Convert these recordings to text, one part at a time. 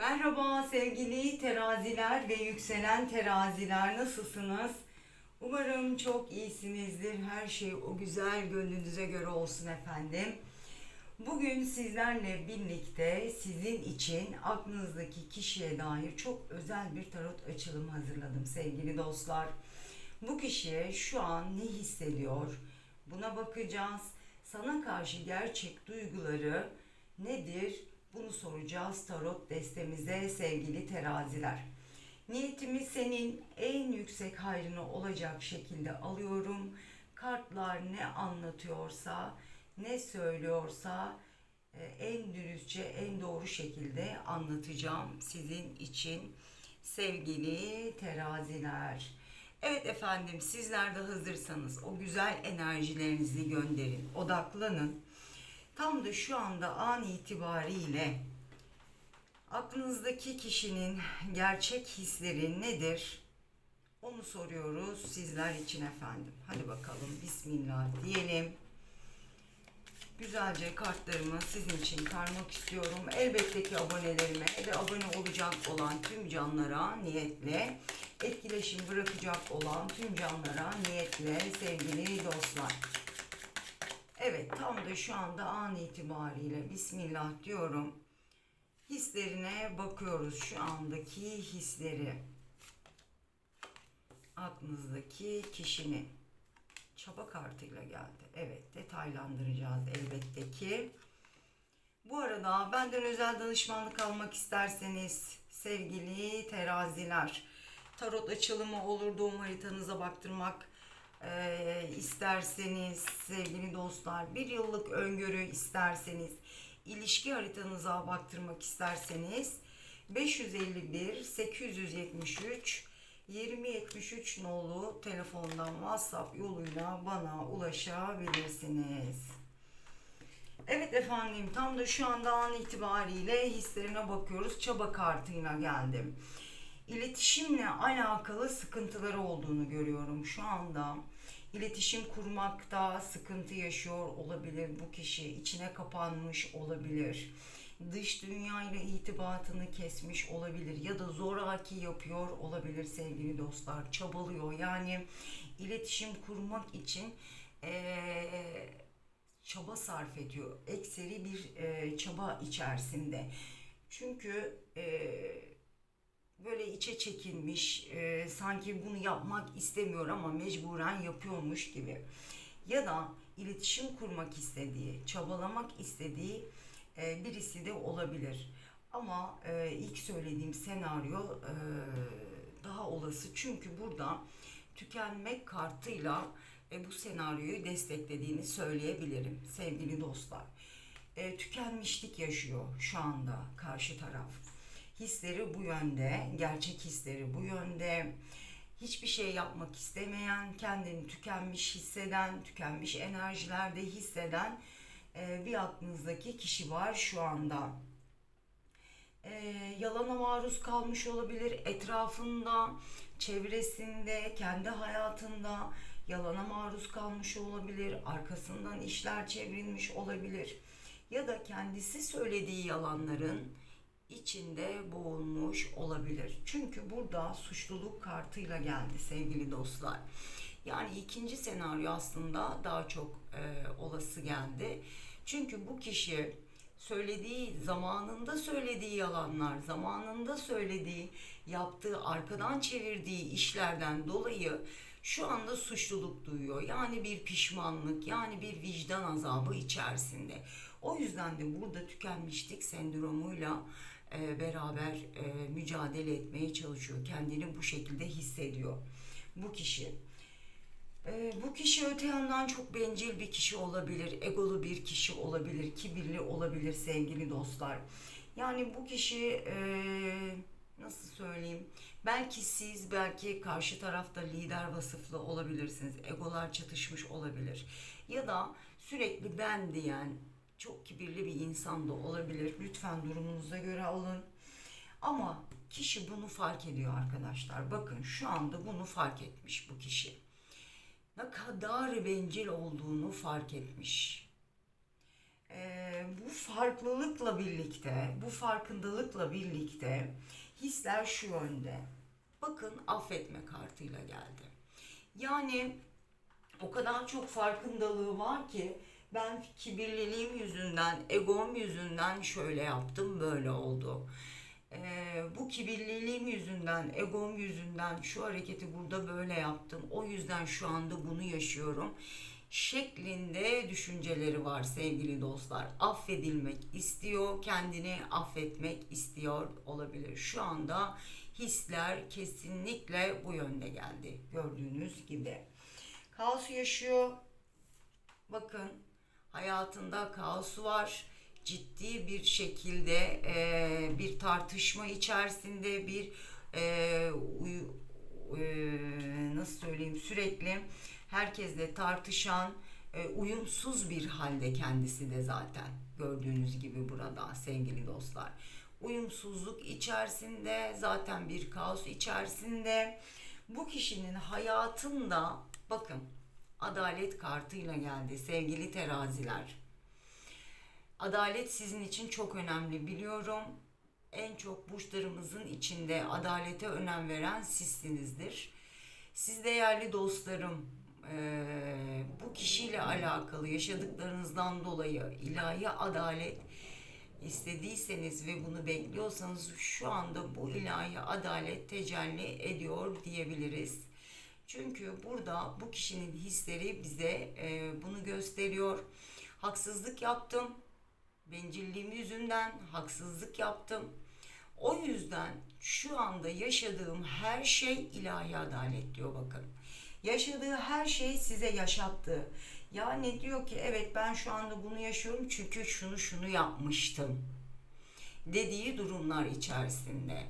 Merhaba sevgili teraziler ve yükselen teraziler nasılsınız? Umarım çok iyisinizdir. Her şey o güzel gönlünüze göre olsun efendim. Bugün sizlerle birlikte sizin için aklınızdaki kişiye dair çok özel bir tarot açılımı hazırladım sevgili dostlar. Bu kişi şu an ne hissediyor? Buna bakacağız. Sana karşı gerçek duyguları nedir? Bunu soracağız tarot destemize sevgili teraziler. Niyetimi senin en yüksek hayrına olacak şekilde alıyorum. Kartlar ne anlatıyorsa, ne söylüyorsa e, en dürüstçe, en doğru şekilde anlatacağım sizin için sevgili teraziler. Evet efendim sizler de hazırsanız o güzel enerjilerinizi gönderin, odaklanın. Tam da şu anda an itibariyle aklınızdaki kişinin gerçek hisleri nedir? Onu soruyoruz sizler için efendim. Hadi bakalım bismillah diyelim. Güzelce kartlarımı sizin için karmak istiyorum. Elbette ki abonelerime ve abone olacak olan tüm canlara niyetle, etkileşim bırakacak olan tüm canlara niyetle sevgili dostlar. Evet tam da şu anda an itibariyle Bismillah diyorum. Hislerine bakıyoruz şu andaki hisleri. Aklınızdaki kişinin çaba kartıyla geldi. Evet detaylandıracağız elbette ki. Bu arada benden özel danışmanlık almak isterseniz sevgili teraziler tarot açılımı olur doğum haritanıza baktırmak e, isterseniz sevgili dostlar bir yıllık öngörü isterseniz ilişki haritanıza baktırmak isterseniz 551 873 2073 nolu telefondan WhatsApp yoluyla bana ulaşabilirsiniz. Evet efendim tam da şu anda an itibariyle hislerine bakıyoruz. Çaba kartıyla geldim. İletişimle alakalı sıkıntıları olduğunu görüyorum şu anda. İletişim kurmakta sıkıntı yaşıyor olabilir bu kişi. içine kapanmış olabilir. Dış dünya ile itibatını kesmiş olabilir ya da zoraki yapıyor olabilir sevgili dostlar. Çabalıyor yani iletişim kurmak için eee çaba sarf ediyor. Ekseri bir e, çaba içerisinde. Çünkü e, böyle içe çekilmiş, e, sanki bunu yapmak istemiyor ama mecburen yapıyormuş gibi. Ya da iletişim kurmak istediği, çabalamak istediği e, birisi de olabilir. Ama e, ilk söylediğim senaryo e, daha olası. Çünkü burada tükenmek kartıyla e, bu senaryoyu desteklediğini söyleyebilirim sevgili dostlar. E, tükenmişlik yaşıyor şu anda karşı taraf. Hisleri bu yönde, gerçek hisleri bu yönde. Hiçbir şey yapmak istemeyen, kendini tükenmiş hisseden, tükenmiş enerjilerde hisseden e, bir aklınızdaki kişi var şu anda e, yalana maruz kalmış olabilir. Etrafında, çevresinde, kendi hayatında yalana maruz kalmış olabilir. Arkasından işler çevrilmiş olabilir. Ya da kendisi söylediği yalanların içinde boğulmuş olabilir. Çünkü burada suçluluk kartıyla geldi sevgili dostlar. Yani ikinci senaryo aslında daha çok e, olası geldi. Çünkü bu kişi söylediği, zamanında söylediği yalanlar, zamanında söylediği, yaptığı, arkadan çevirdiği işlerden dolayı şu anda suçluluk duyuyor. Yani bir pişmanlık, yani bir vicdan azabı içerisinde. O yüzden de burada tükenmişlik sendromuyla e, beraber e, mücadele etmeye çalışıyor. Kendini bu şekilde hissediyor. Bu kişi. Ee, bu kişi öte yandan çok bencil bir kişi olabilir, egolu bir kişi olabilir, kibirli olabilir sevgili dostlar. Yani bu kişi e, nasıl söyleyeyim? Belki siz, belki karşı tarafta lider vasıflı olabilirsiniz. Egolar çatışmış olabilir. Ya da sürekli ben diyen çok kibirli bir insan da olabilir. Lütfen durumunuza göre alın. Ama kişi bunu fark ediyor arkadaşlar. Bakın şu anda bunu fark etmiş bu kişi. Ne kadar bencil olduğunu fark etmiş. Ee, bu farklılıkla birlikte, bu farkındalıkla birlikte hisler şu yönde. Bakın affetme kartıyla geldi. Yani o kadar çok farkındalığı var ki ben kibirliliğim yüzünden, egom yüzünden şöyle yaptım, böyle oldu. Ee, bu kibirliliğim yüzünden, egom yüzünden şu hareketi burada böyle yaptım. O yüzden şu anda bunu yaşıyorum. Şeklinde düşünceleri var sevgili dostlar. Affedilmek istiyor, kendini affetmek istiyor olabilir. Şu anda hisler kesinlikle bu yönde geldi. Gördüğünüz gibi. Kaos yaşıyor. Bakın hayatında kaosu var. Ciddi bir şekilde e, bir tartışma içerisinde bir e, uy- e, nasıl söyleyeyim sürekli herkesle tartışan e, uyumsuz bir halde kendisi de zaten gördüğünüz gibi burada sevgili dostlar. Uyumsuzluk içerisinde zaten bir kaos içerisinde bu kişinin hayatında bakın adalet kartıyla geldi sevgili teraziler. Adalet sizin için çok önemli biliyorum. En çok burçlarımızın içinde adalete önem veren sizsinizdir. Siz değerli dostlarım, eee, bu kişiyle alakalı yaşadıklarınızdan dolayı ilahi adalet istediyseniz ve bunu bekliyorsanız şu anda bu ilahi adalet tecelli ediyor diyebiliriz. Çünkü burada bu kişinin hisleri bize e, bunu gösteriyor. Haksızlık yaptım. Bencilliğim yüzünden haksızlık yaptım. O yüzden şu anda yaşadığım her şey ilahi adalet diyor bakın. Yaşadığı her şey size yaşattı. Yani diyor ki evet ben şu anda bunu yaşıyorum çünkü şunu şunu yapmıştım dediği durumlar içerisinde.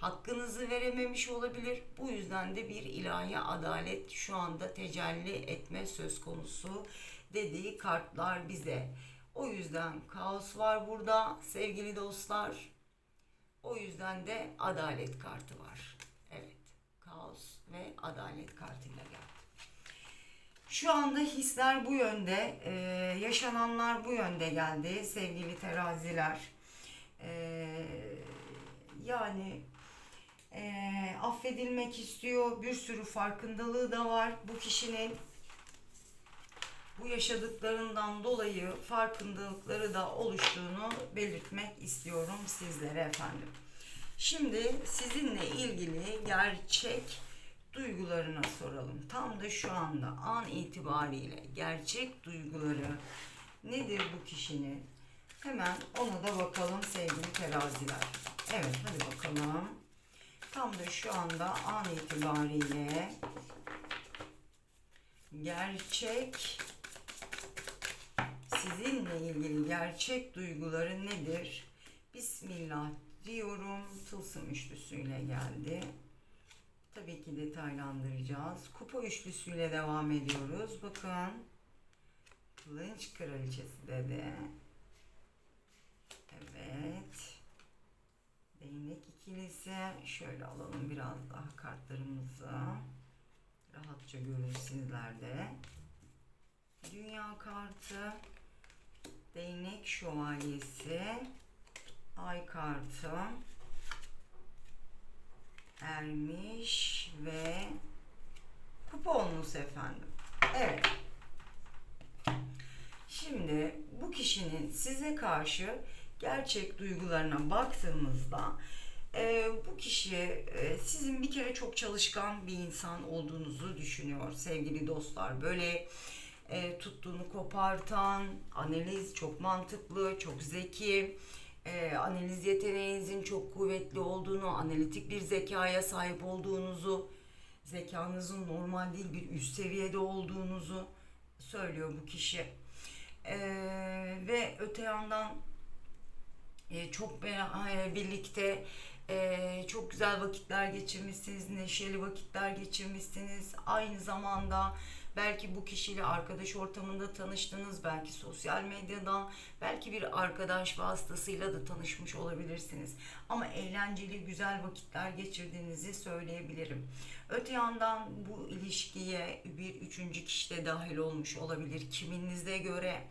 Hakkınızı verememiş olabilir. Bu yüzden de bir ilahi adalet şu anda tecelli etme söz konusu dediği kartlar bize. O yüzden kaos var burada sevgili dostlar. O yüzden de adalet kartı var. Evet. Kaos ve adalet kartıyla geldi. Şu anda hisler bu yönde, e, yaşananlar bu yönde geldi sevgili teraziler. E, yani e, affedilmek istiyor, bir sürü farkındalığı da var bu kişinin. Bu yaşadıklarından dolayı farkındalıkları da oluştuğunu belirtmek istiyorum sizlere efendim. Şimdi sizinle ilgili gerçek duygularına soralım. Tam da şu anda an itibariyle gerçek duyguları nedir bu kişinin? Hemen ona da bakalım sevgili teraziler. Evet hadi bakalım. Tam da şu anda an itibariyle gerçek sizinle ilgili gerçek duyguları nedir? Bismillah diyorum. Tılsım üçlüsüyle geldi. Tabii ki detaylandıracağız. Kupa üçlüsüyle devam ediyoruz. Bakın. Kılıç kraliçesi dedi. Evet. Değnek ikilisi. Şöyle alalım biraz daha kartlarımızı. Rahatça görün de. Dünya kartı. Değnek şövalyesi. Ay kartı. Ermiş ve olması efendim. Evet. Şimdi bu kişinin size karşı gerçek duygularına baktığımızda e, bu kişi e, sizin bir kere çok çalışkan bir insan olduğunuzu düşünüyor sevgili dostlar. Böyle e, tuttuğunu kopartan, analiz çok mantıklı, çok zeki, e, analiz yeteneğinizin çok kuvvetli olduğunu, analitik bir zekaya sahip olduğunuzu, zekanızın normal değil bir üst seviyede olduğunuzu söylüyor bu kişi. E, ve öte yandan e, çok e, birlikte e, çok güzel vakitler geçirmişsiniz, neşeli vakitler geçirmişsiniz. Aynı zamanda belki bu kişiyle arkadaş ortamında tanıştınız, belki sosyal medyada, belki bir arkadaş vasıtasıyla da tanışmış olabilirsiniz. Ama eğlenceli, güzel vakitler geçirdiğinizi söyleyebilirim. Öte yandan bu ilişkiye bir üçüncü kişi de dahil olmuş olabilir. Kiminize göre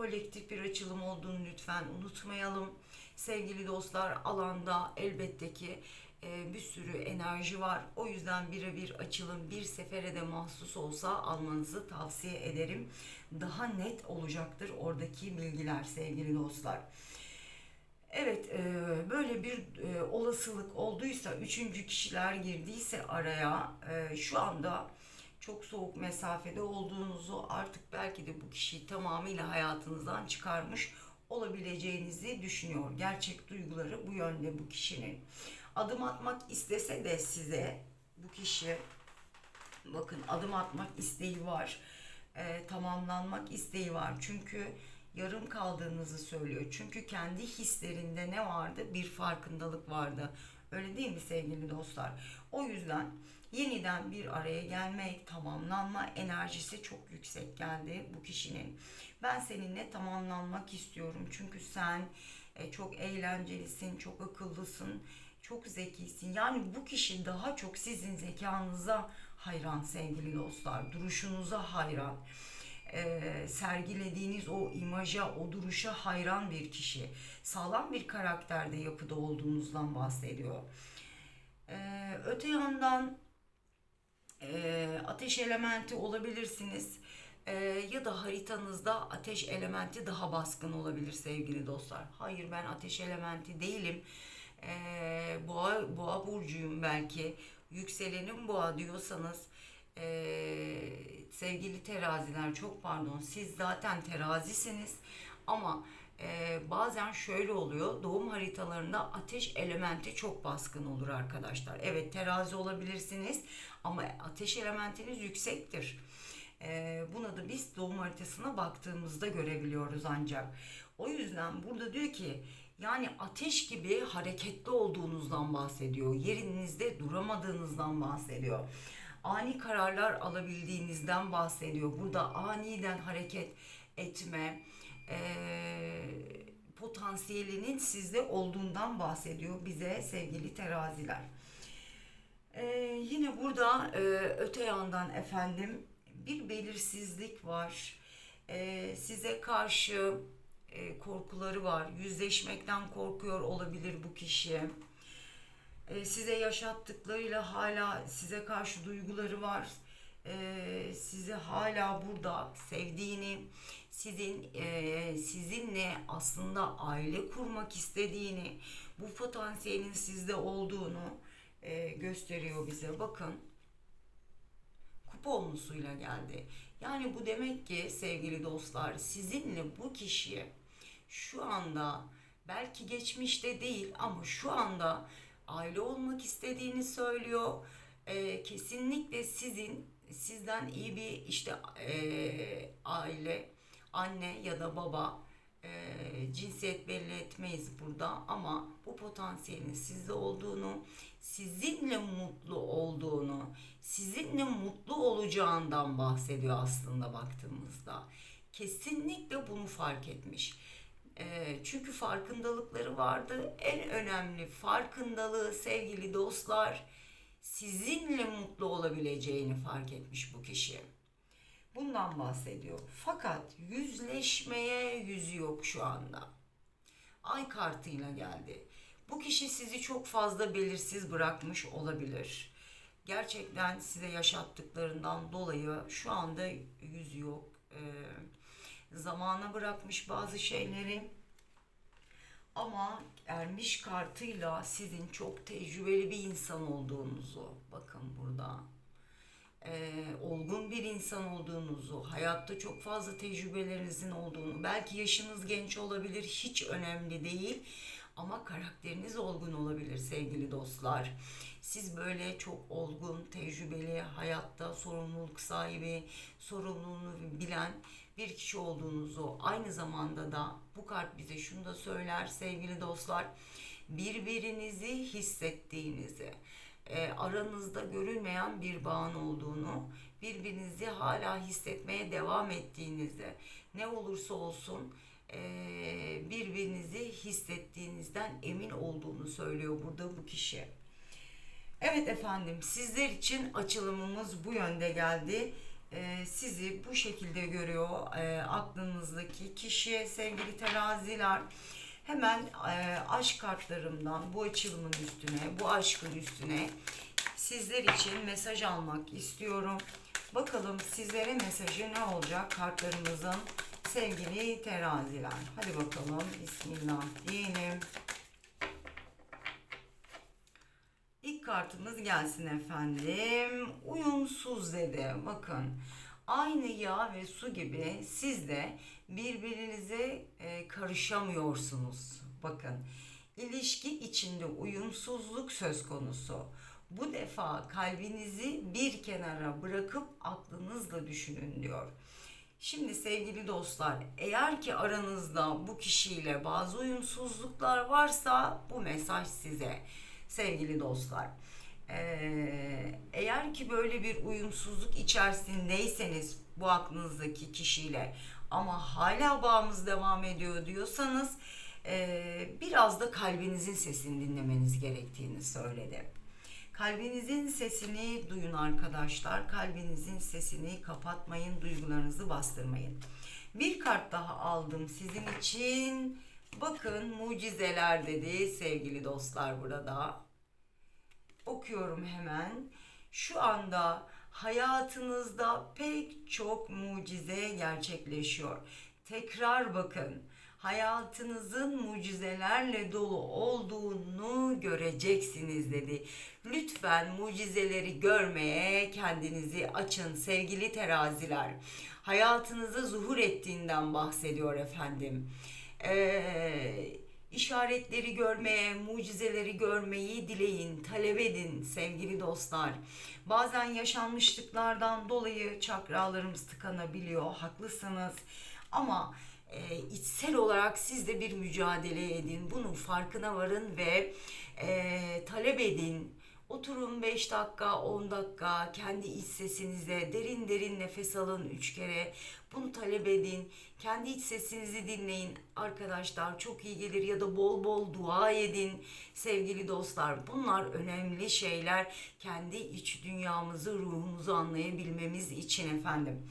kolektif bir açılım olduğunu lütfen unutmayalım. Sevgili dostlar alanda elbette ki e, bir sürü enerji var. O yüzden birebir açılım bir sefere de mahsus olsa almanızı tavsiye ederim. Daha net olacaktır oradaki bilgiler sevgili dostlar. Evet, e, böyle bir e, olasılık olduysa, üçüncü kişiler girdiyse araya, şu anda çok soğuk mesafede olduğunuzu, artık belki de bu kişiyi tamamıyla hayatınızdan çıkarmış olabileceğinizi düşünüyor. Gerçek duyguları bu yönde bu kişinin. Adım atmak istese de size bu kişi, bakın adım atmak isteği var, e, tamamlanmak isteği var. Çünkü yarım kaldığınızı söylüyor. Çünkü kendi hislerinde ne vardı? Bir farkındalık vardı. Öyle değil mi sevgili dostlar? O yüzden yeniden bir araya gelmek, tamamlanma enerjisi çok yüksek geldi bu kişinin. Ben seninle tamamlanmak istiyorum. Çünkü sen e, çok eğlencelisin, çok akıllısın, çok zekisin. Yani bu kişi daha çok sizin zekanıza hayran sevgili dostlar. Duruşunuza hayran e, sergilediğiniz o imaja, o duruşa hayran bir kişi. Sağlam bir karakterde yapıda olduğunuzdan bahsediyor. E, öte yandan e, ateş elementi olabilirsiniz. E, ya da haritanızda ateş elementi daha baskın olabilir sevgili dostlar. Hayır ben ateş elementi değilim. E, boğa, boğa burcuyum belki. Yükselenim boğa diyorsanız ee, sevgili teraziler çok pardon siz zaten terazisiniz ama e, bazen şöyle oluyor doğum haritalarında ateş elementi çok baskın olur arkadaşlar. Evet terazi olabilirsiniz ama ateş elementiniz yüksektir. Ee, buna da biz doğum haritasına baktığımızda görebiliyoruz ancak. O yüzden burada diyor ki yani ateş gibi hareketli olduğunuzdan bahsediyor. Yerinizde duramadığınızdan bahsediyor ani kararlar alabildiğinizden bahsediyor. Burada aniden hareket etme e, potansiyelinin sizde olduğundan bahsediyor bize sevgili teraziler. E, yine burada e, öte yandan efendim bir belirsizlik var. E, size karşı e, korkuları var. Yüzleşmekten korkuyor olabilir bu kişi e, size yaşattıklarıyla hala size karşı duyguları var. E, sizi hala burada sevdiğini, sizin e, sizinle aslında aile kurmak istediğini, bu potansiyelin sizde olduğunu e, gösteriyor bize. Bakın kupa geldi. Yani bu demek ki sevgili dostlar sizinle bu kişi şu anda belki geçmişte değil ama şu anda aile olmak istediğini söylüyor. E, kesinlikle sizin sizden iyi bir işte e, aile, anne ya da baba e, cinsiyet belli etmeyiz burada ama bu potansiyelin sizde olduğunu, sizinle mutlu olduğunu, sizinle mutlu olacağından bahsediyor aslında baktığımızda. Kesinlikle bunu fark etmiş. E, çünkü farkındalıkları vardı. En önemli farkındalığı sevgili dostlar sizinle mutlu olabileceğini fark etmiş bu kişi. Bundan bahsediyor. Fakat yüzleşmeye yüzü yok şu anda. Ay kartıyla geldi. Bu kişi sizi çok fazla belirsiz bırakmış olabilir. Gerçekten size yaşattıklarından dolayı şu anda yüzü yok. Ee, zamana bırakmış bazı şeyleri. Ama ermiş kartıyla sizin çok tecrübeli bir insan olduğunuzu bakın burada. Ee, olgun bir insan olduğunuzu, hayatta çok fazla tecrübelerinizin olduğunu, belki yaşınız genç olabilir, hiç önemli değil ama karakteriniz olgun olabilir sevgili dostlar. Siz böyle çok olgun, tecrübeli, hayatta sorumluluk sahibi, sorumluluğunu bilen bir kişi olduğunuzu aynı zamanda da bu kart bize şunu da söyler sevgili dostlar. Birbirinizi hissettiğinizi, e, aranızda görülmeyen bir bağın olduğunu, birbirinizi hala hissetmeye devam ettiğinizi, ne olursa olsun e, birbirinizi hissettiğinizden emin olduğunu söylüyor burada bu kişi. Evet efendim sizler için açılımımız bu yönde geldi. e, sizi bu şekilde görüyor e, aklınızdaki kişi sevgili teraziler. Hemen e, aşk kartlarımdan bu açılımın üstüne, bu aşkın üstüne sizler için mesaj almak istiyorum. Bakalım sizlere mesajı ne olacak kartlarımızın sevgili teraziler. Hadi bakalım Bismillah diyelim. İlk kartımız gelsin efendim. Uyumsuz dedi. Bakın aynı yağ ve su gibi siz de birbirinize e, karışamıyorsunuz. Bakın ilişki içinde uyumsuzluk söz konusu. Bu defa kalbinizi bir kenara bırakıp aklınızla düşünün diyor. Şimdi sevgili dostlar, eğer ki aranızda bu kişiyle bazı uyumsuzluklar varsa bu mesaj size sevgili dostlar. Ee, eğer ki böyle bir uyumsuzluk içerisindeyseniz bu aklınızdaki kişiyle ama hala bağımız devam ediyor diyorsanız ee, biraz da kalbinizin sesini dinlemeniz gerektiğini söyledi. Kalbinizin sesini duyun arkadaşlar. Kalbinizin sesini kapatmayın, duygularınızı bastırmayın. Bir kart daha aldım sizin için. Bakın mucizeler dedi sevgili dostlar burada. Okuyorum hemen. Şu anda hayatınızda pek çok mucize gerçekleşiyor. Tekrar bakın. Hayatınızın mucizelerle dolu olduğunu göreceksiniz dedi. Lütfen mucizeleri görmeye kendinizi açın sevgili teraziler. Hayatınızda zuhur ettiğinden bahsediyor efendim. Ee, işaretleri görmeye, mucizeleri görmeyi dileyin, talep edin sevgili dostlar. Bazen yaşanmışlıklardan dolayı çakralarımız tıkanabiliyor, haklısınız. Ama e, içsel olarak siz de bir mücadele edin. Bunun farkına varın ve e, talep edin. Oturun 5 dakika, 10 dakika kendi iç sesinize derin derin nefes alın 3 kere. Bunu talep edin. Kendi iç sesinizi dinleyin arkadaşlar. Çok iyi gelir ya da bol bol dua edin sevgili dostlar. Bunlar önemli şeyler. Kendi iç dünyamızı, ruhumuzu anlayabilmemiz için efendim.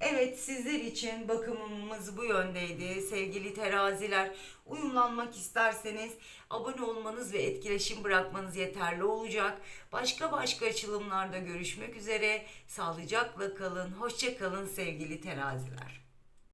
Evet sizler için bakımımız bu yöndeydi. Sevgili teraziler uyumlanmak isterseniz abone olmanız ve etkileşim bırakmanız yeterli olacak. Başka başka açılımlarda görüşmek üzere. Sağlıcakla kalın. Hoşça kalın sevgili teraziler.